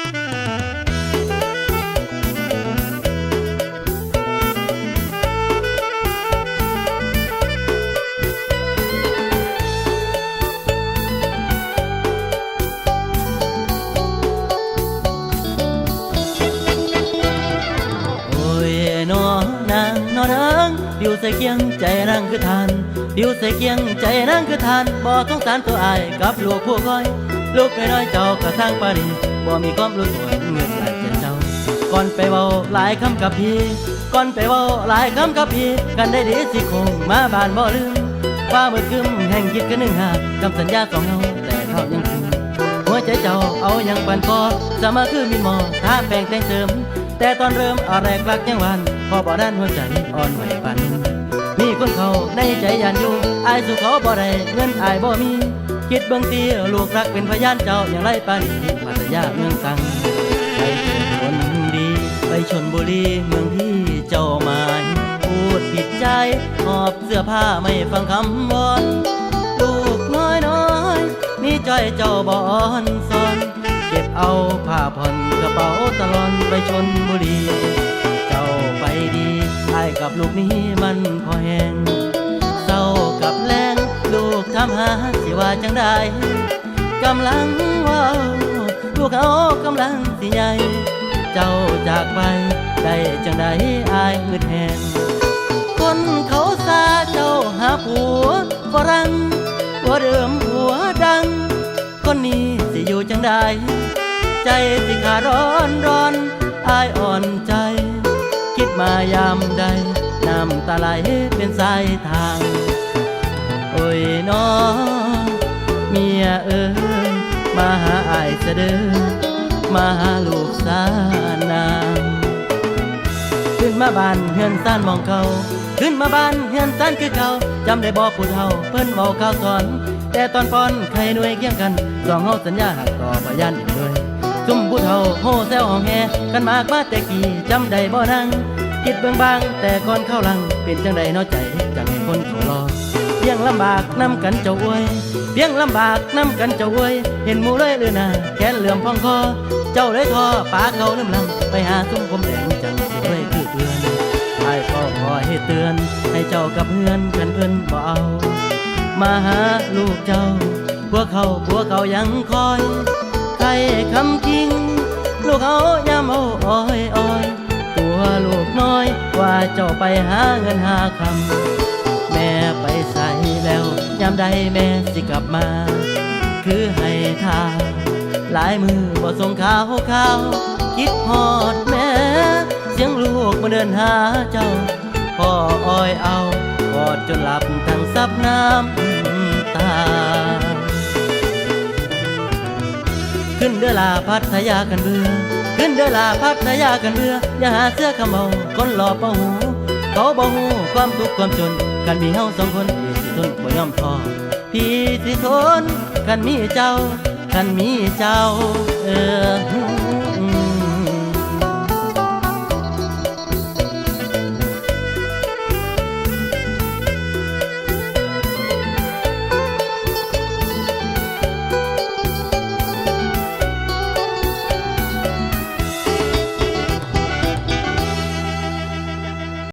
โอ้ยนอนางนอนางดิวใส่เกียงใจนางคือทานดิวใส่เกียงใจนางคือทานบ่ต้องสารตัวอายกับลูกผู้อย ลูกน้อยๆเจ้าก็สร้างปารี บ่มีความรู้ตัวเงินหลายเจ็ดเจ้า ก่อนไปเว้าหลายคำกับพี่ ก่อนไปเว้าหลายคำกับพี่ กันได้ดีสิคงมาบ้านบ่ลืมฟ้ามืดคึมแห่งคิดกันหนึ่งหากคำสัญญาสองเฮาแต่เขายังคงหัวใจเจ้าเอาอย่างปันคอสมาคือมีหมอท้าแปลงแต่งเติม แต่ตอนเริ่มอะไรกลักยังวัน พอบ่ด้านหัวใจอ่อนไหวปัน มีคนเขาในใจยานอยู่อายสู่เขาบ่ได้เงินอายบ่มี คิดเบิ่งตีลูกรักเป็นพยานเจ้าอย่างไรปานนี้ปัตยาเมืองสังไปชนคนดี ไปชนบุรีเมืองที่เจ้าหมายพูดผิดใจหอบเสื้อผ้าไม่ฟังคำวอนลูกน้อยน้อยนี่จ้อยเจ้าบอนซอนเก็บเอาผ้าผ่อนกระเป๋าตลอนไปชนบุรี เจ้าไปดีไอ้กับลูกนี้มันพอแหง ว่าจังได้กำลังว่าลูกเขากำลังสิใหญ่เจ้าจากไปได้จังได้อายเงืดแหงคนเขาซาเจ้าหาผัวฝรั่งผัวเดิมผัวดัง คนนี้สิอยู่จังใดใจสิขาร้อนร้อนอายอ่อนใจ คิดมายามใดน้ำตาไหลเป็นสายทาง โอ้ยน้อ เมียเอ้ยมาหาอายเสด้อมาหาลูกสานางขึ้นมาบ้านเฮือนซ่านมองเขาขึ้นมาบ้านเฮือนซ่านคือเขาจำได้บอกผู้เฒ่าเพิ่นเมาข่าวสอน แต่ตอนป้อนใครหน่วยเคียงกันสองเฮาสัญญาหักต่อพยานอีกด้วยซุ่มผู้เฒ่าโห่แซวห้องแฮกันมากมาแต่กี่จำได้บ่นั่งคิดเบิ่งบางแต่ก่อนเข้าลังเป็นจังใดนาะใจจังให้คนเขารอ เพียงลำบากนำกันเจ้าอวยเพียงลำบากนำกันเจ้าอวยเห็นหมูเลยหรือนาแขนเหลื่อมพองคอเจ้าเลยทอปากเขาลืมลำไปหาซุ้มผมแดงจังสิไว้คือเพื่อนไอ้ก็ขอให้เตือน ให้เจ้ากับเพื่อนกันเพื่อนบ่เอามาหาลูกเจ้าพวกเขาพวกเขายังคอยใครคำจริงลูกเขายามเอาอ้อยอ้อยตัวลูกน้อยว่าเจ้าไปหาเงินหาคำ ใดแม่สิกลับมา คือให้ทาหลายมือบ่ส่งข่าวข่าวคิดฮอดแม่เสียงลูกมาเดินหาเจ้า พ่ออ้อยเอากอดจนหลับทั้งซับน้ำตา ขึ้นเดือลาพัทยากันเบื่อขึ้นเดือลาพัทยากันเบื่ออย่าหาเสื้อขมเอาคนหล่อเป้าหูเขาบ่หูความทุกข์ความจนกันมีเฮาสองคน ทนบ่ยอมท้อพี่สิทนกันมีเจ้ากันมีเจ้าเออ